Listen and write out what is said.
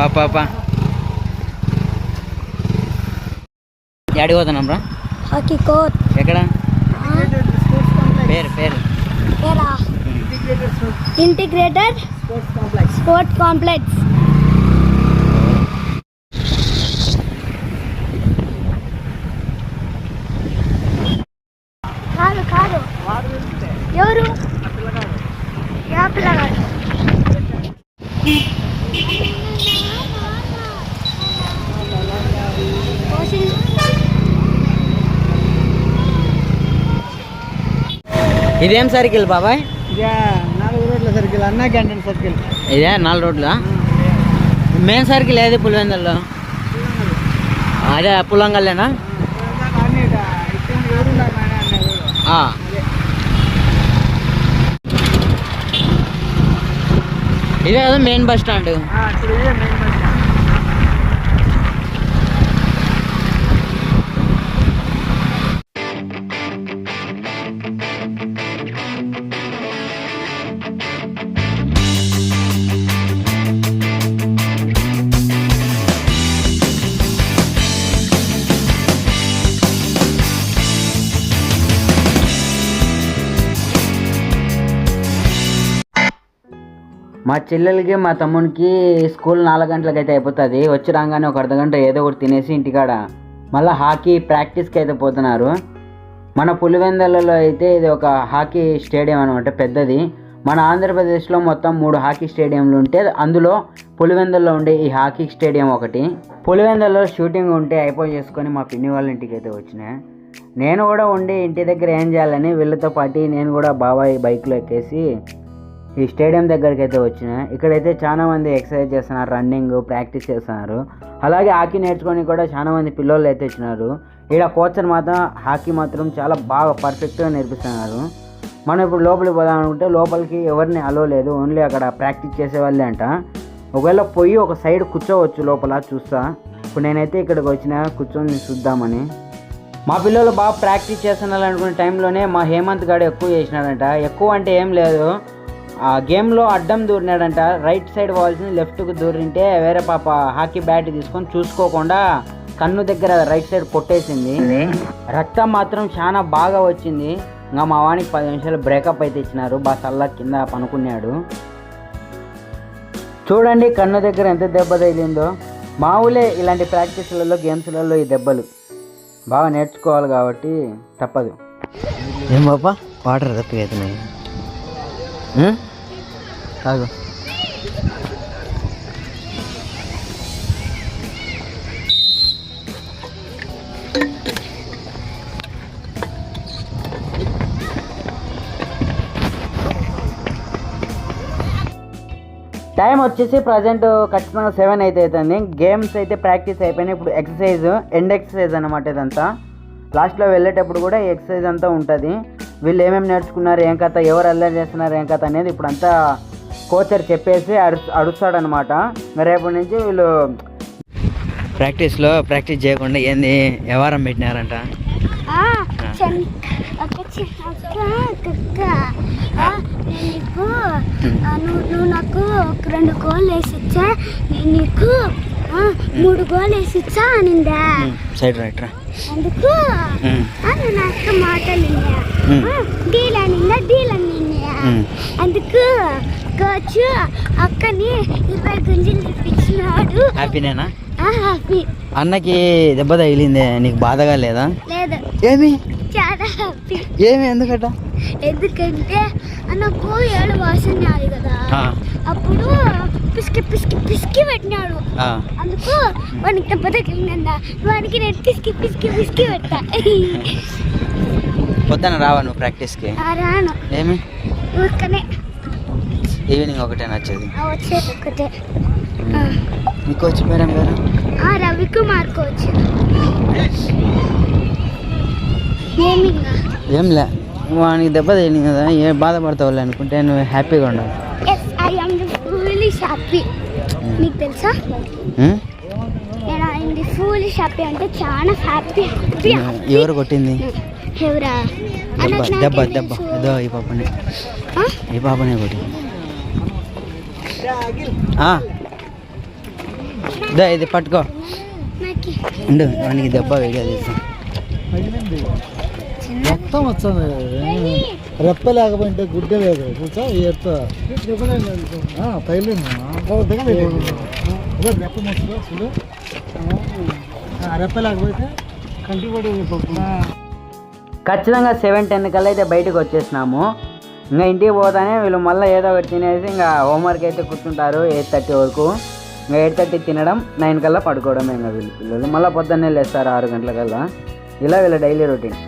పా పా పా. ఎక్కడికి పోతున్నాం రా? Hockey court. ఎక్కడ? పేరు పేరు. Integrated sport complex. కాదు కాదు. ఎవరు? యా ఇదేం సర్కిల్ బాబాయ్ ఇదే నాలుగు రోడ్ల సర్కిల్ అన్నా క్యాంటీన్ సర్కిల్ ఇదే నాలుగు రోడ్లా మెయిన్ సర్కిల్ ఏది పులివెందుల్లో అదే పులంగల్లేనా అన్నీ ఇక్కడ ఎవరు ఉన్నారు నాయన అన్న ఎవరు ఆ. ఇదే కదా మెయిన్ బస్ స్టాండ్ మా చెల్లెలకి మా తమ్మునికి స్కూల్ నాలుగు గంటలకు అయితే అయిపోతుంది. వచ్చి రాగానే ఒక అర్ధ గంట ఏదో ఒకటి తినేసి ఇంటికాడ మళ్ళీ హాకీ ప్రాక్టీస్కి అయితే పోతున్నారు. మన పులివెందలలో అయితే ఇది ఒక హాకీ స్టేడియం అనమాట పెద్దది. మన ఆంధ్రప్రదేశ్లో మొత్తం మూడు హాకీ స్టేడియంలు ఉంటే అందులో పులివెందుల్లో ఉండే ఈ హాకీ స్టేడియం ఒకటి. పులివెందుల్లో షూటింగ్ ఉంటే అయిపోయి చేసుకొని మా పిన్ని వాళ్ళ ఇంటికి అయితే వచ్చిన. నేను కూడా ఉండి ఇంటి దగ్గర ఏం చేయాలని వీళ్ళతో పాటు నేను కూడా బాబాయ్ బైక్లో ఎక్కేసి ఈ స్టేడియం దగ్గరికి అయితే వచ్చిన ఇక్కడైతే చాలా మంది ఎక్సర్సైజ్ చేస్తున్నారు రన్నింగ్ ప్రాక్టీస్ చేస్తున్నారు. అలాగే హాకీ నేర్చుకొని కూడా చాలా మంది పిల్లలు అయితే వచ్చినారు. ఈడ కోచర్ మాత్రం హాకీ మాత్రం చాలా బాగా పర్ఫెక్ట్గా నేర్పిస్తున్నారు. మనం ఇప్పుడు లోపలికి పోదాం అనుకుంటే లోపలికి ఎవరిని అలో లేదు ఓన్లీ అక్కడ ప్రాక్టీస్ చేసేవాళ్ళే అంట. ఒకవేళ పోయి ఒక సైడ్ కూర్చోవచ్చు లోపల చూస్తా. ఇప్పుడు నేనైతే ఇక్కడికి వచ్చిన కూర్చొని చూద్దామని. మా పిల్లలు బాగా ప్రాక్టీస్ చేస్తున్నారు అనుకునే టైంలోనే మా హేమంత్ గారు ఎక్కువ చేసినారంట. ఎక్కువ అంటే ఏం లేదు. ఆ గేమ్లో అడ్డం దూరినాడంట. రైట్ సైడ్ పోవాల్సింది లెఫ్ట్కు దూరింటే వేరే పాప హాకీ బ్యాట్ తీసుకొని చూసుకోకుండా కన్ను దగ్గర రైట్ సైడ్ కొట్టేసింది. రక్తం మాత్రం చాలా బాగా వచ్చింది. ఇంకా మా వానికి పది నిమిషాలు బ్రేకప్ అయితే ఇచ్చినారు. బాగా చల్ల కింద పనుకున్నాడు. చూడండి కన్ను దగ్గర ఎంత దెబ్బ తగిలిందో. మామూలే ఇలాంటి ప్రాక్టీస్లలో గేమ్స్లలో ఈ దెబ్బలు. బాగా నేర్చుకోవాలి కాబట్టి తప్పదు. ఏం బాబా? వాటర్ తప్పి అవుతున్నాయి. కాదు టైం వచ్చేసి ప్రజెంట్ ఖచ్చితంగా సెవెన్ అయితే అవుతుంది గేమ్స్ అయితే ప్రాక్టీస్ అయిపోయినాయి. ఇప్పుడు ఎక్సర్సైజ్ ఎండ్ ఎక్సర్సైజ్ అనమాట ఇదంతా. లాస్ట్లో వెళ్ళేటప్పుడు కూడా ఎక్సర్సైజ్ అంతా ఉంటుంది. వీళ్ళు ఏమేమి నేర్చుకున్నారు ఏం కథ ఎవరు అల్లరి చేస్తున్నారు ఏం కథ అనేది ఇప్పుడు అంతా కోచర్ చెప్పేసి అడు అడుస్తాడనమాట రేపటి నుంచి వీళ్ళు ప్రాక్టీస్లో ప్రాక్టీస్ చేయకుండా ఏంది? వ్యవహారం పెట్టినారంట? నీకు ఆ, నువ్వు నాకు ఒక రెండు గోళ్ళు వేసి ఇచ్చా నేను నీకు మూడు గోళ్ళు వేసి ఇచ్చా అనిందా సైడ్ రైట్ రా. అందుకు నేను అక్క మాటలు డీల్ అనిందా డీల్ అనిందా. అందుకు కోచ్ అక్కని ఇరవై గుంజలు తెప్పించినాడు. హ్యాపీనేనా? ఆ, హ్యాపీ. అన్నకి దెబ్బ తగిలిందే నీకు బాధగా లేదా? లేదు. ఏమి? చాలా హ్యాపీ. ఏమి? ఎందుకట? ఎందుకంటే నాకు ఏడు వాసనాలు కదా. అప్పుడు పిసికి పిసికి పిసికి పెట్టినాడు. అందుకు వానికి దెబ్బ తగిలిందా వానికి నేను పిసికి పిసికి పిసికి పెట్టా. పొద్దున రావా నువ్వు ప్రాక్టీస్కి? రాను. ఏమి? ఊరికనే. ఈవినింగ్ ఒకటే నచ్చేది. వచ్చేది. మీకు వచ్చి రవికుమార్ కోచ్. ఏం లే వానికి దెబ్బ తగిలింది కదా ఏ బాధపడతావులే అనుకుంటే నువ్వు హ్యాపీగా ఉండవు నీకు తెలుసా? హ్యాపీ అంటే చాలా హ్యాపీ ఎవరు కొట్టింది? ఎవరా? దెబ్బ దెబ్బ? ఏదో ఈ పాపని? ఈ పాపనే కొట్టింది. దా ఇది పట్టుకో. నాకు. ఉండు వానికి దెబ్బ వీడియో తీస్తాం. మొత్తం వచ్చింది రెప్ప లేకపోయింటే గుడ్డ లేదు. చూసా? ఎత్త తగిలింది. రెప్ప మొత్తం చూడు. ఆ, రెప్ప లేకపోతే కంటి కూడా ఖచ్చితంగా సెవెన్ టెన్ కల్లా అయితే బయటకు వచ్చేసినాము. ఇంకా ఇంటికి పోతానే వీళ్ళు మళ్ళీ ఏదో ఒకటి తినేసి ఇంకా హోంవర్క్ అయితే కూర్చుంటారు ఎయిట్ థర్టీ వరకు. ఇంకా ఎయిట్ థర్టీ తినడం నైన్ కల్లా పడుకోవడం ఇంకా వీళ్ళు. పిల్లలు మళ్ళీ పొద్దున్నే లేస్తారు ఆరు గంటలకల్లా. ఇలా వీళ్ళ డైలీ రొటీన్